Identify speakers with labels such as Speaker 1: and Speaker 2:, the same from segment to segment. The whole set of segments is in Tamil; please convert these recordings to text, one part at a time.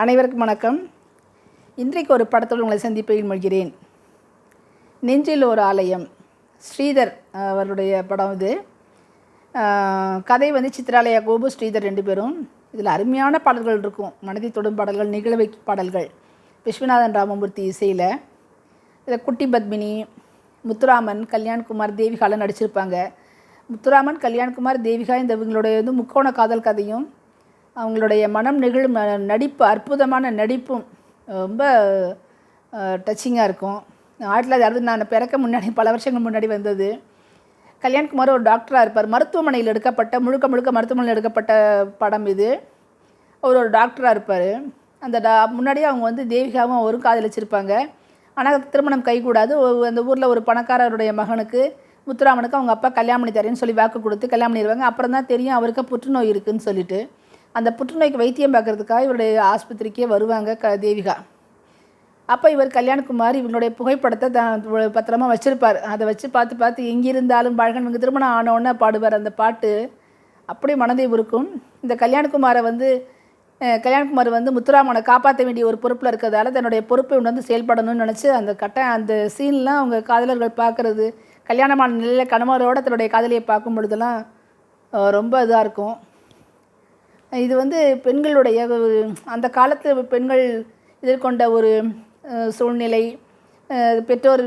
Speaker 1: அனைவருக்கும் வணக்கம். இன்றைக்கு ஒரு படத்தோடு உங்களை சந்திப்பதில் மொழிகிறேன் நெஞ்சில் ஒரு ஆலயம். ஸ்ரீதர் அவருடைய படம் இது. கதை வந்து சித்ராலயா கோபு ஸ்ரீதர் ரெண்டு பேரும். இதில் அருமையான பாடல்கள் இருக்கும். மனதை தொடும் பாடல்கள் நிகழ்வை பாடல்கள். விஸ்வநாதன் ராமமூர்த்தி இசையில். இதில் குட்டி பத்மினி முத்துராமன் கல்யாண்குமார் தேவிகாலாம் நடிச்சிருப்பாங்க. முத்துராமன் கல்யாண்குமார் தேவிகா இந்த இவங்களுடைய வந்து முக்கோண காதல் கதையும் அவங்களுடைய மனம் நெகிழும் நடிப்பு அற்புதமான நடிப்பும் ரொம்ப டச்சிங்காக இருக்கும். ஆயிரத்தி தொள்ளாயிரத்தி அறுபது நான் பிறக்க முன்னாடி பல வருஷங்கள் முன்னாடி வந்தது. கல்யாண்குமார் ஒரு டாக்டராக இருப்பார். மருத்துவமனையில் எடுக்கப்பட்ட முழுக்க முழுக்க மருத்துவமனையில் எடுக்கப்பட்ட படம் இது. அவர் ஒரு டாக்டராக இருப்பார். அந்த டா முன்னாடியே அவங்க வந்து தேவிகாவும் அவரும் காதலிச்சிருப்பாங்க ஆனால் திருமணம் கைகூடாது. அந்த ஊரில் ஒரு பணக்காரருடைய மகனுக்கு முத்துராமனுக்கு அவங்க அப்பா கல்யாணம் பண்ணி தரேன்னு சொல்லி வாக்கு கொடுத்து கல்யாணம் பண்ணிடுவாங்க அப்புறம் தான் தெரியும் அவருக்கு புற்றுநோய் இருக்குதுன்னு சொல்லிட்டு. அந்த புற்றுநோய்க்கு வைத்தியம் பார்க்கறதுக்காக இவருடைய ஆஸ்பத்திரிக்கே வருவாங்க க தேவிகா. அப்போ இவர் கல்யாணகுமார் இவனுடைய புகைப்படத்தை தான் பத்திரமா வச்சுருப்பார். அதை வச்சு பார்த்து பார்த்து எங்கிருந்தாலும் பழகன் திருமணம் ஆனோடனே பாடுவார் அந்த பாட்டு. அப்படியே மனதை உருக்கும். இந்த கல்யாணகுமாரை வந்து கல்யாணகுமார் வந்து முத்துராமனை காப்பாற்ற வேண்டிய ஒரு பொறுப்பில் இருக்கிறதால தன்னுடைய பொறுப்பை உணர்ந்து செயல்படணும்னு நினச்சி அந்த கட்ட அந்த சீன்லாம் அவங்க காதலர்கள் பார்க்குறது கல்யாணமான நிலையில் கணவரோட தன்னுடைய காதலியை பார்க்கும் பொழுதெல்லாம் ரொம்ப இதாக இருக்கும். இது வந்து பெண்களுடைய ஒரு அந்த காலத்து பெண்கள் எதிர்கொண்ட ஒரு சூழ்நிலை பெற்றோர்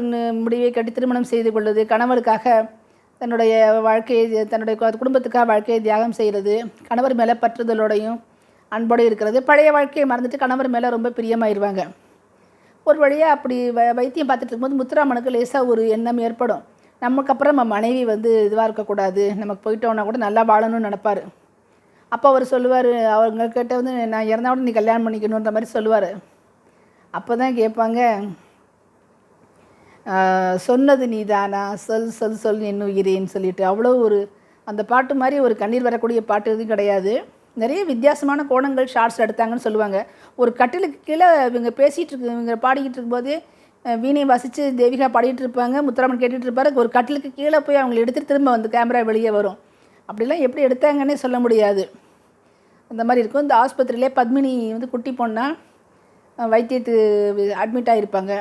Speaker 1: முடிவை கட்டி திருமணம் செய்து கொள்வது கணவருக்காக தன்னுடைய வாழ்க்கையை தன்னுடைய குடும்பத்துக்காக வாழ்க்கையை தியாகம் செய்கிறது கணவர் மேலே பற்றுதலோடையும் அன்போடு இருக்கிறது. பழைய வாழ்க்கையை மறந்துட்டு கணவர் மேலே ரொம்ப பிரியமாயிருவாங்க. ஒரு வழியாக அப்படி வ வைத்தியம் பார்த்துட்டு இருக்கும்போது முத்துராமனுக்கு லேசாக ஒரு எண்ணம் ஏற்படும். நமக்கு அப்புறம் நம்ம மனைவி வந்து இதுவாக இருக்கக்கூடாது. நமக்கு போயிட்டோன்னா கூட நல்லா வாழணும்னு நினப்பார். அப்போ அவர் சொல்லுவார் அவங்க கிட்ட வந்து நான் இறந்தா கூட நீ கல்யாணம் பண்ணிக்கணுன்ற மாதிரி சொல்லுவார். அப்போ தான் கேட்பாங்க சொன்னது சொன்னது நீதானா? சொல் சொல் சொல் என் உயிரேன்னு சொல்லிட்டு. அவ்வளோ ஒரு அந்த பாட்டு மாதிரி ஒரு கண்ணீர் வரக்கூடிய பாட்டு எதுவும் கிடையாது. நிறைய வித்தியாசமான கோணங்கள் ஷார்ட்ஸ் எடுத்தாங்கன்னு சொல்லுவாங்க. ஒரு கட்டிலுக்கு கீழே இவங்க பேசிகிட்டு இருக்கு இவங்க பாடிக்கிட்டு இருக்கும்போது அஹ், வீணை வாசித்து தேவிகா பாடிட்டு இருப்பாங்க முத்துராமன் கேட்டுட்டு இருப்பாரு. ஒரு கட்டிலுக்கு கீழே போய் அவங்களை எடுத்துட்டு திரும்ப வந்து கேமரா வெளியே வரும். அப்படிலாம் எப்படி எடுத்தாங்கன்னே சொல்ல முடியாது. அந்த மாதிரி இருக்கும். இந்த ஆஸ்பத்திரியிலே பத்மினி வந்து குட்டி பொண்ணா வைத்தியத்து அட்மிட் ஆகிருப்பாங்க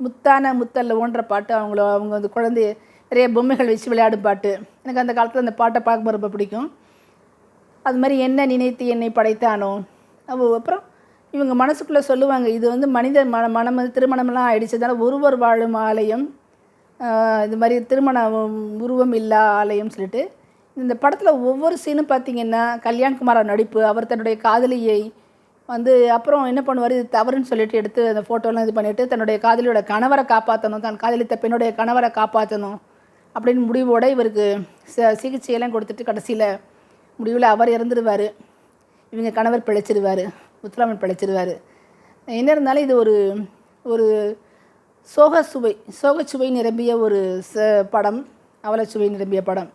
Speaker 1: முத்தான முத்தல்ல ஓன்ற பாட்டு அவங்கள அவங்க வந்து குழந்தைய நிறைய பொம்மைகள் வச்சு விளையாடும் பாட்டு. எனக்கு அந்த காலத்தில் அந்த பாட்டை பார்க்கும்போது ரொம்ப பிடிக்கும். அது மாதிரி என்ன நினைத்து என்னை படைத்தானோ. அப்புறம் இவங்க மனசுக்குள்ளே சொல்லுவாங்க இது வந்து மனித மன மனம் திருமணம்லாம் ஆயிடுச்சதால ஒருவர் வாழும் ஆலயம் இது மாதிரி திருமண உருவம் இல்லா ஆலயம் சொல்லிட்டு இந்த படத்தில் ஒவ்வொரு சீனும் பார்த்தீங்கன்னா கல்யாண்குமாரோட நடிப்பு அவர் தன்னுடைய காதலியை வந்து அப்புறம் என்ன பண்ணுவார் இது தவறுன்னு சொல்லிட்டு எடுத்து அந்த ஃபோட்டோலாம் இது பண்ணிவிட்டு தன்னுடைய காதலியோட கணவரை காப்பாற்றணும் தான் காதலித்த பெண்ணுடைய கணவரை காப்பாற்றணும் அப்படின்னு முடிவோடு இவருக்கு ச சிகிச்சையெல்லாம் கொடுத்துட்டு கடைசியில் முடிவில் அவர் இறந்துடுவார் இவங்க கணவர் பிழைச்சிடுவார் முத்துராமன் பிழைச்சிடுவார் என்ன இருந்தாலும் இது ஒரு ஒரு சோக சுவை சோகச்சுவை நிரம்பிய ஒரு ச படம் அவலச்சுவை நிரம்பிய படம்.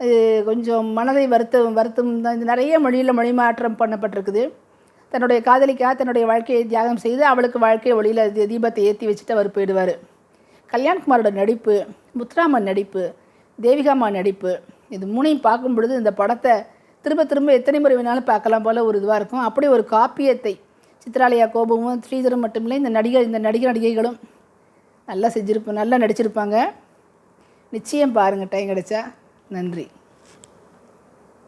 Speaker 1: இது கொஞ்சம் மனதை வருத்தம் வருத்தம் தான். இது நிறைய மொழியில் மொழி மாற்றம் பண்ணப்பட்டிருக்குது. தன்னுடைய காதலிக்காக தன்னுடைய வாழ்க்கையை தியாகம் செய்து அவளுக்கு வாழ்க்கை ஒளியில் தீபத்தை ஏற்றி வச்சுட்டு அவர் போயிடுவார். கல்யாண்குமாரோட நடிப்பு முத்துராமன் நடிப்பு தேவிகாமா நடிப்பு இது மூணையும் பார்க்கும் பொழுது இந்த படத்தை திரும்ப திரும்ப எத்தனை முறை வேணாலும் பார்க்கலாம் போல ஒரு இதுவாக இருக்கும். அப்படி ஒரு காப்பியத்தை சித்ராலயா கோபமும் ஸ்ரீதரும் மட்டுமில்லை இந்த நடிகர் இந்த நடிகர் நடிகைகளும் நல்லா செஞ்சுருப்போம் நல்லா நடிச்சிருப்பாங்க. நிச்சயம் பாருங்கள் டைம் கிடைச்சா. நன்றி.